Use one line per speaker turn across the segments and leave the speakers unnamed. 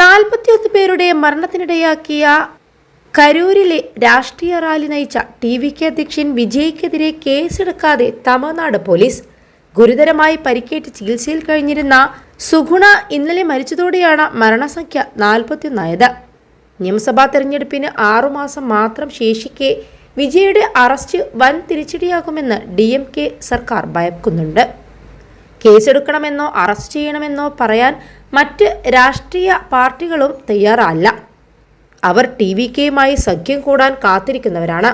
നാൽപ്പത്തിയൊന്ന് പേരുടെ മരണത്തിനിടയാക്കിയ കരൂരിലെ രാഷ്ട്രീയ റാലി നയിച്ച ടി വി കെ അധ്യക്ഷൻ വിജയ്ക്കെതിരെ കേസെടുക്കാതെ തമിഴ്നാട് പോലീസ് ഗുരുതരമായി പരിക്കേറ്റ് ചികിത്സയിൽ കഴിഞ്ഞിരുന്ന സുഗുണ ഇന്നലെ മരിച്ചതോടെയാണ് മരണസംഖ്യ നാൽപ്പത്തിയൊന്നായത്. നിയമസഭാ തെരഞ്ഞെടുപ്പിന് ആറുമാസം മാത്രം ശേഷിക്കെ വിജയുടെ അറസ്റ്റ് വൻ തിരിച്ചടിയാകുമെന്ന് ഡി എം കെ സർക്കാർ ഭയക്കുന്നുണ്ട്. കേസെടുക്കണമെന്നോ അറസ്റ്റ് ചെയ്യണമെന്നോ പറയാൻ മറ്റ് രാഷ്ട്രീയ പാർട്ടികളും തയ്യാറല്ല. അവർ ടി വി കെയുമായി സഖ്യം കൂടാൻ കാത്തിരിക്കുന്നവരാണ്.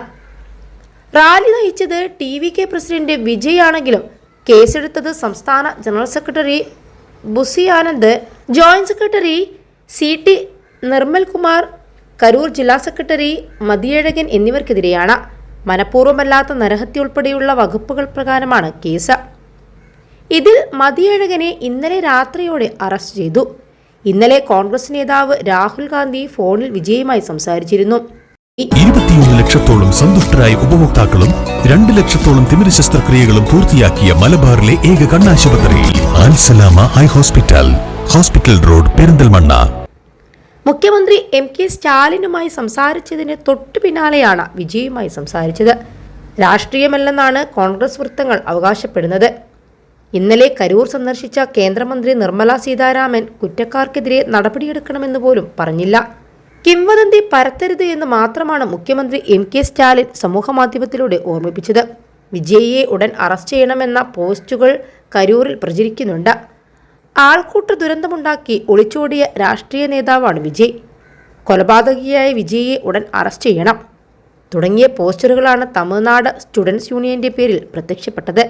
റാലി നയിച്ചത് T V K president Vijay ആണെങ്കിലും കേസെടുത്തത് സംസ്ഥാന general secretary Bussy Anand joint secretary C T Nirmal Kumar Karur ജില്ലാ സെക്രട്ടറി മതിയഴകൻ എന്നിവർക്കെതിരെയാണ് മനഃപൂർവമല്ലാത്ത നരഹത്യ ഉൾപ്പെടെയുള്ള വകുപ്പുകൾ പ്രകാരമാണ് കേസ്. ഇതിൽ മതിയഴകനെ ഇന്നലെ രാത്രിയോടെ അറസ്റ്റ് ചെയ്തു. ഇന്നലെ കോൺഗ്രസ് നേതാവ് രാഹുൽ ഗാന്ധി ഫോണിൽ വിജയമായി സംസാരിച്ചിരുന്നു.
ഇരുപത്തിയൊന്ന് ലക്ഷത്തോളം സന്തുഷ്ടരായ ഉപഭോക്താക്കളും രണ്ട് ലക്ഷത്തോളം തിമിര ശസ്ത്രക്രിയകളും പൂർത്തിയാക്കിയ മലബാറിലെ ഏക കണ്ണാശുപത്രി Al Salama eye hospital hospital road Perinthalmanna.
മുഖ്യമന്ത്രി എം കെ സ്റ്റാലിനുമായി സംസാരിച്ചതിന് തൊട്ടു പിന്നാലെയാണ് വിജയുമായി സംസാരിച്ചത്. രാഷ്ട്രീയമല്ലെന്നാണ് കോൺഗ്രസ് വൃത്തങ്ങൾ അവകാശപ്പെടുന്നത്. ഇന്നലെ കരൂർ സന്ദർശിച്ച കേന്ദ്രമന്ത്രി നിർമ്മല സീതാരാമൻ കുറ്റക്കാർക്കെതിരെ നടപടിയെടുക്കണമെന്ന് പോലും പറഞ്ഞില്ല. കിംവദന്തി പരത്തരുത് എന്ന് മാത്രമാണ് മുഖ്യമന്ത്രി എം കെ സ്റ്റാലിൻ സമൂഹമാധ്യമത്തിലൂടെ ഓർമ്മിപ്പിച്ചത്. വിജയിയെ ഉടൻ അറസ്റ്റ് ചെയ്യണമെന്ന പോസ്റ്റുകൾ കരൂരിൽ പ്രചരിക്കുന്നുണ്ട്. ആൾക്കൂട്ട ദുരന്തമുണ്ടാക്കി ഒളിച്ചോടിയ രാഷ്ട്രീയ നേതാവാണ് വിജയ്. കൊലപാതകിയായ വിജയിയെ ഉടൻ അറസ്റ്റ് ചെയ്യണം. തുടങ്ങിയ പോസ്റ്ററുകളാണ് തമിഴ്നാട് സ്റ്റുഡൻസ് യൂണിയന്റെ പേരിൽ പ്രത്യക്ഷപ്പെട്ടത്.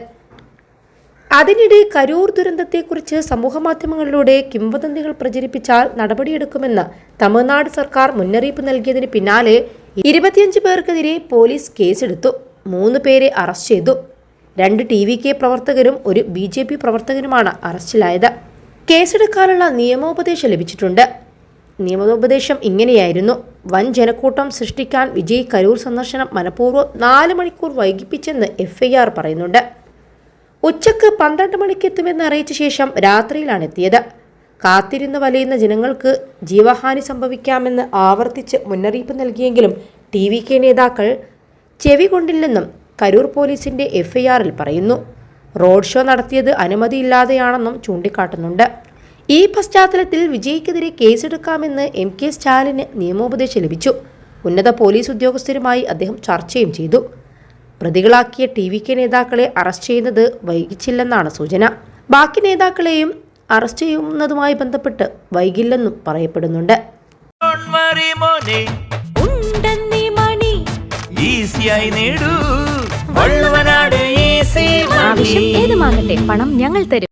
അതിനിടെ കരൂർ ദുരന്തത്തെക്കുറിച്ച് സമൂഹമാധ്യമങ്ങളിലൂടെ കിംവദന്തികൾ പ്രചരിപ്പിച്ചാൽ നടപടിയെടുക്കുമെന്ന് തമിഴ്നാട് സർക്കാർ മുന്നറിയിപ്പ് നൽകിയതിന് പിന്നാലെ ഇരുപത്തിയഞ്ച് പേർക്കെതിരെ പോലീസ് കേസെടുത്തു മൂന്ന് പേരെ അറസ്റ്റ് ചെയ്തു. രണ്ട് ടി വി കെ പ്രവർത്തകരും ഒരു ബി ജെ പി പ്രവർത്തകനുമാണ് അറസ്റ്റിലായത്. കേസെടുക്കാനുള്ള നിയമോപദേശം ലഭിച്ചിട്ടുണ്ട്. നിയമോപദേശം ഇങ്ങനെയായിരുന്നു. വൻ ജനക്കൂട്ടം സൃഷ്ടിക്കാൻ വിജയ് കരൂർ സന്ദർശനം മനഃപൂർവം നാല് മണിക്കൂർ വൈകിപ്പിച്ചെന്ന് എഫ്ഐആർ പറയുന്നുണ്ട്. ഉച്ചയ്ക്ക് പന്ത്രണ്ട് മണിക്ക് എത്തുമെന്ന് അറിയിച്ച ശേഷം രാത്രിയിലാണ് എത്തിയത്. കാത്തിരുന്ന് വലയുന്ന ജനങ്ങൾക്ക് ജീവഹാനി സംഭവിക്കാമെന്ന് ആവർത്തിച്ച് മുന്നറിയിപ്പ് നൽകിയെങ്കിലും ടി വി കെ നേതാക്കൾ ചെവി കൊണ്ടില്ലെന്നും കരൂർ പോലീസിന്റെ എഫ്ഐആറിൽ പറയുന്നു. റോഡ് ഷോ നടത്തിയത് അനുമതിയില്ലാതെയാണെന്നും ചൂണ്ടിക്കാട്ടുന്നുണ്ട്. ഈ പശ്ചാത്തലത്തിൽ വിജയ്ക്കെതിരെ കേസെടുക്കാമെന്ന് എം കെ സ്റ്റാലിന് നിയമോപദേശം ലഭിച്ചു. ഉന്നത പോലീസ് ഉദ്യോഗസ്ഥരുമായി അദ്ദേഹം ചർച്ചയും ചെയ്തു. പ്രതികളാക്കിയ ടി വി കെ നേതാക്കളെ അറസ്റ്റ് ചെയ്യുന്നത് വൈകിച്ചില്ലെന്നാണ് സൂചന. ബാക്കി നേതാക്കളെയും അറസ്റ്റ് ചെയ്യുന്നതുമായി ബന്ധപ്പെട്ട് വൈകില്ലെന്നും പറയപ്പെടുന്നുണ്ട്.
ആവശ്യം ഏതുമാകട്ടെ പണം ഞങ്ങൾ തരും.